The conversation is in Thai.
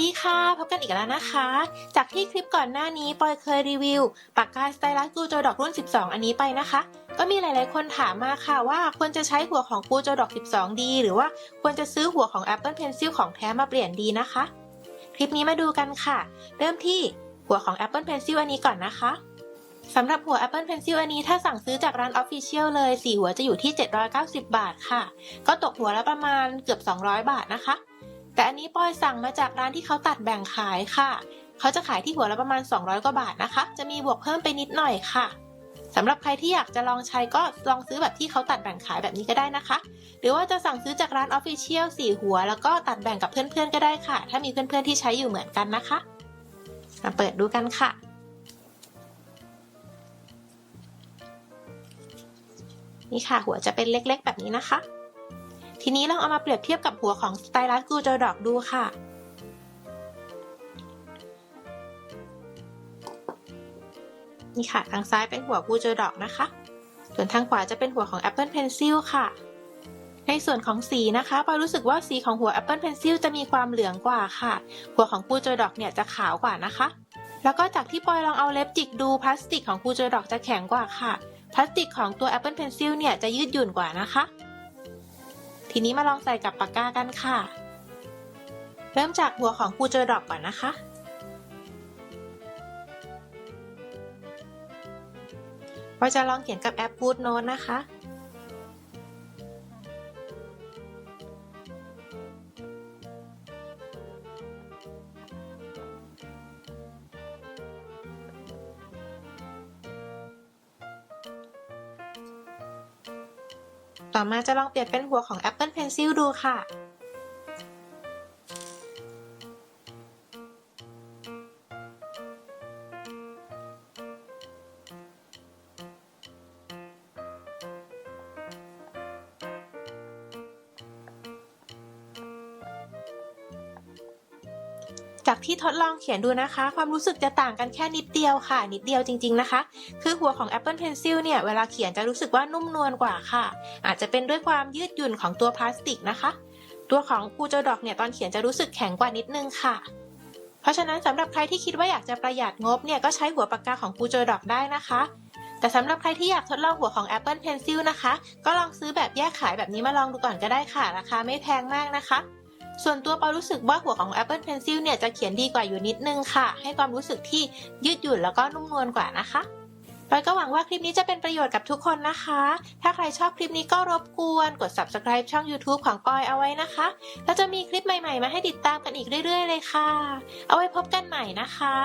ดีค่ะ พบกันอีกแล้วนะคะ จากที่คลิปก่อนหน้านี้ปอยเคยรีวิว ปากกาสไตลัสกูโจดอกรุ่น 12 อันนี้ไปนะคะ ก็มีหลายๆคนถามมาค่ะว่าควรจะใช้หัวของกูโจดอก 12 ดี หรือว่าควรจะซื้อหัวของ Apple Pencil ของแท้มาเปลี่ยนดีนะคะ คลิปนี้มาดูกันค่ะ เริ่มที่หัวของ Apple Pencil อันนี้ก่อนนะคะสำหรับหัว Apple Pencil อันนี้ถ้าสั่งซื้อจากร้าน Official เลยสีหัวจะอยู่ที่ 790 บาทค่ะ ก็ตกหัวละประมาณเกือบ 200 บาทนะคะ แต่อันนี้ปอยสั่งมาจากร้านที่เขาตัดแบ่งขายค่ะ เขาจะขายที่หัวละประมาณ 200 กว่าบาทนะคะ จะมีบวกเพิ่มไปนิดหน่อยค่ะสำหรับใครที่อยากจะลองใช้ก็ลองซื้อแบบที่เขาตัดแบ่งขายแบบนี้ก็ได้นะคะ หรือว่าจะสั่งซื้อจากร้าน Official สี่หัว แล้วก็ตัดแบ่งกับเพื่อนๆก็ได้ค่ะ ถ้ามีเพื่อนๆที่ใช้อยู่เหมือนกันนะคะ มาเปิดดูกันค่ะนี่ค่ะหัวจะเป็นเล็กๆแบบนี้นะคะ ทีนี้ลองเอามาเปรียบเทียบกับหัวของสไตลัสกูโจดอกดูค่ะ นี่ค่ะ ทางซ้ายเป็นหัวกูโจดอกนะคะ ส่วนทางขวาจะเป็นหัวของ Apple Pencil ค่ะ ในส่วนของสีนะคะปอยรู้สึกว่าสีของหัว Apple Pencil จะมีความเหลืองกว่าค่ะ หัวของกูโจดอกเนี่ยจะขาวกว่านะคะ แล้วก็จากที่ปอยลองเอาเล็บจิกดูพลาสติกของกูโจดอกจะแข็งกว่าค่ะพลาสติกของตัว Apple Pencil เนี่ยจะยืดหยุ่นกว่านะคะ ทีนี้มาลองใส่กับปากกากันค่ะ เริ่มจากหัวของกูโจดอกก่อนนะคะ เราจะลองเขียนกับแอป Good Note นะคะ ต่อมาจะลองเปลี่ยนเป็นหัวของ Apple Pencil ดูค่ะ จากที่ทดลองเขียนดูนะคะ ความรู้สึกจะต่างกันแค่นิดเดียวค่ะ นิดเดียวจริง ๆนะคะ คือหัวของ Apple Pencil เนี่ย เวลาเขียนจะรู้สึกว่านุ่มนวลกว่าค่ะ อาจจะเป็นด้วยความยืดหยุ่นของตัวพลาสติกนะคะ ตัวของกูโจดอกเนี่ยตอนเขียนจะรู้สึกแข็งกว่านิดนึงค่ะ เพราะฉะนั้นสำหรับใครที่คิดว่าอยากจะประหยัดงบเนี่ยก็ใช้หัวปากกาของกูโจดอกได้นะคะแต่สำหรับใครที่อยากทดลองหัวของ Apple Pencil นะคะ ก็ลองซื้อแบบแยกขายแบบนี้มาลองดูก่อนก็ได้ค่ะ ราคาไม่แพงมากนะคะ ส่วนตัวเปารู้สึกว่าหัวของ Apple Pencil เนี่ยจะเขียนดีกว่าอยู่นิดนึงค่ะ ให้ความรู้สึกที่ยืดหยุ่นแล้วก็นุ่มนวลกว่านะคะปอยก็หวังว่าคลิปนี้จะเป็นประโยชน์กับทุกคนนะคะ ถ้าใครชอบคลิปนี้ก็รบกวน กด subscribe ช่อง YouTube ของปอยเอาไว้นะคะ แล้วจะมีคลิปใหม่ๆ มาให้ติดตามกันอีกเรื่อยๆ เลยค่ะ เอาไว้พบกันใหม่นะคะ